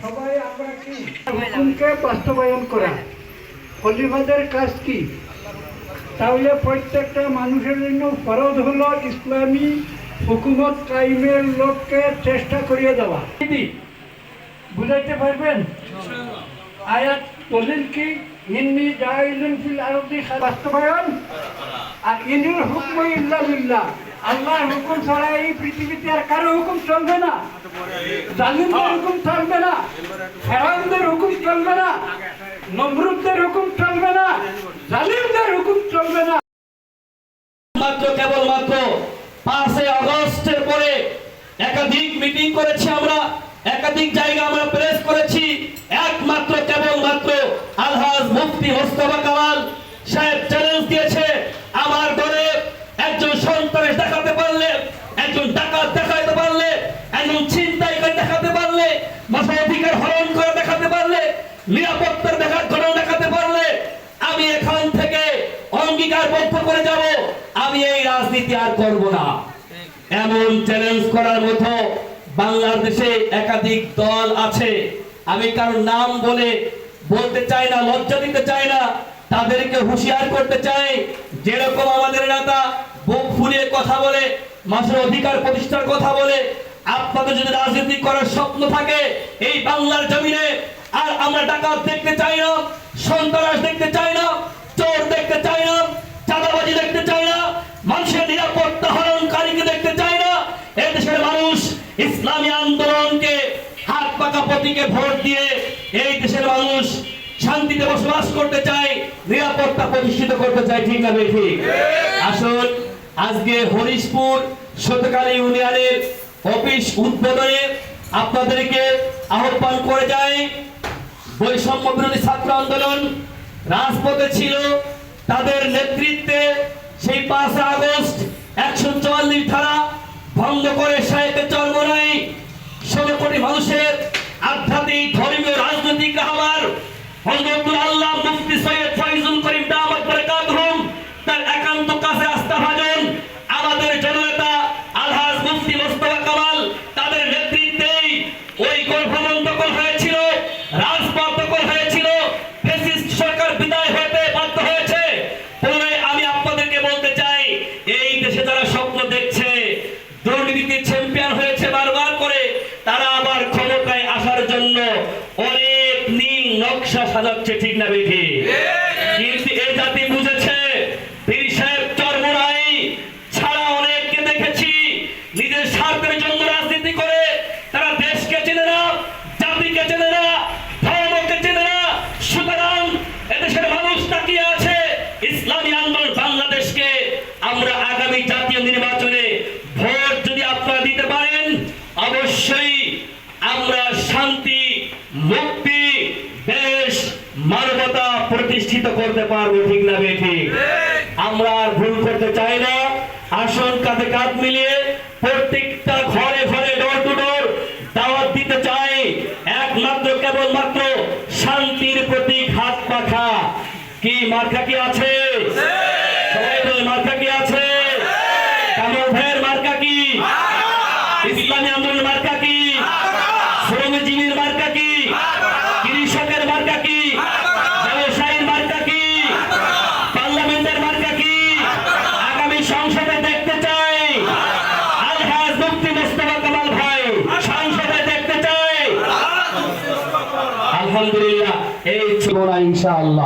সবাই আমরা বাস্তবায়ন করা। খলিফাদের কাজ কি? তাহলে প্রত্যেকটা মানুষের জন্য ফরজ হলো ইসলামী হুকুমত কায়েমের লোককে চেষ্টা করিয়ে দেওয়া। বুঝাইতে পারবেন? আয়াত দলিল কি, ইন্নি জাইলুন ফিল বাস্তবায়ন। আর ইনির হুকম ইল্লা আল্লাহর হুকুম ছাড়া এই পৃথিবীতে আর কারও হুকুম চলবে না। জালিমদের হুকুম চলবে না। ফেরাউনদের হুকুম চলবে না। নমরুদদের হুকুম চলবে না। জালিমদের হুকুম চলবে না। মাত্র আগস্টের পরে একাধিক মিটিং করেছি আমরা, একাধিক জায়গা আমরা প্রেস করেছি। একমাত্র, কেবলমাত্র আলহাজ মুফতি মোস্তফা কামাল সাহেব চ্যালেঞ্জ দিয়েছে আমার দলে একজন সন্ত্রাস দেখাতে পারলে একজন ডাকাত দেখাতে পারলে একজন ছিনতাইকারী দেখাতে পারলে মানবাধিকার হরণ করে দেখাতে পারলে নিরাপত্তার দেখার ঘটনা দেখাতে পারলে আমি এখান থেকে অঙ্গীকারবদ্ধ করে যাব। আমি এই রাজনীতি আর করব না। এমন চ্যালেঞ্জ করার মতো বাংলাদেশে একাধিক দল আছে। আমি কারোর নাম বলে বলতে চাই না, লজ্জা দিতে চাই না। তাদেরকে হুঁশিয়ার করতে চাই। যেরকম আমাদের নেতা বুক ফুলিয়ে কথা বলে মানুষের অধিকার প্রতিষ্ঠার কথা বলে, আপনাদের যদি রাজনীতি করার স্বপ্ন থাকে, এই বাংলার জমিনে আর আমরা ডাকাত দেখতে চাই না, সন্ত্রাস দেখতে চাই না, চোর দেখতে চাই না, চাঁদাবাজি দেখতে চাই না, মানুষের নিরাপত্তা হরণকারীকে দেখতে চাই না এই দেশের মানুষ ইসলামী আন্দোলনকে হাত পাকা প্রতীকে ভোট দিয়ে এই দেশের মানুষ শান্তিতে বসবাস করতে চায়, নিরাপত্তা প্রতিষ্ঠিত করতে চায়, ঠিক না ঠিক আসুন, আজকে হরিশপুর শতকালী ইউনিয়নের অফিস উদ্বোধনে আপনাদেরকে আহ্বান করে যায় বৈষম্য বিরোধী ছাত্র আন্দোলন রাজপথে ছিল। তাদের নেতৃত্বে সেই পাঁচ আগস্ট একশো চুয়াল্লিশ ধারা ভঙ্গ করে সাহেবের চর্মরাই ষোলো কোটি মানুষের আধ্যাত্মিক, ধর্মীয়, রাজনৈতিক আহ্বান নকশা সাজাচ্ছে ঠিক না বেঠি। কিন্তু এই জাতি বুঝেছে পীর সাহেব চরমরাই ছাড়া অনেককে দেখেছি নিজের স্বার্থের জন্য রাজনীতি করে তারা দেশকে চেনে না জাতিকে চেনে না ধর্মকে চেনে না। সুতরাং এদেশের মানুষ তাকিয়ে আছে ইসলামী আন্দোলন বাংলাদেশকে। আমরা আগামী জাতীয় নির্বাচনে ভোট যদি আপনারা দিতে পারেন অবশ্যই মানবতা প্রতিষ্ঠিত করতে পারব ঠিক না বেঠিক আমরা আর ভুল করতে চাই না। আসন কাঁধে কাঁধ মিলিয়ে প্রত্যেকটা ঘরে ঘরে ডোর টু ডোর দাওয়াত দিতে চাই। একমাত্র, কেবলমাত্র শান্তির প্রতীক হাত পাখা। কি মার্কা কি আছে? মার্কা কি আছে? ভাইয়ের মার্কা কি? ইসলামী আন্দোলন মার্কা কি? শ্রমজীবীর মার্কা কি কৃষকের মার্কা কি ব্যবসায়ীর মার্কা কি পার্লামেন্টের মার্কা কি আগামী সংসদে দেখতে চাই আলহাজ মুফতি মোস্তফা কামাল ভাই সংসদে দেখতে চাই আলহামদুলিল্লাহ এই ইনশাআল্লাহ।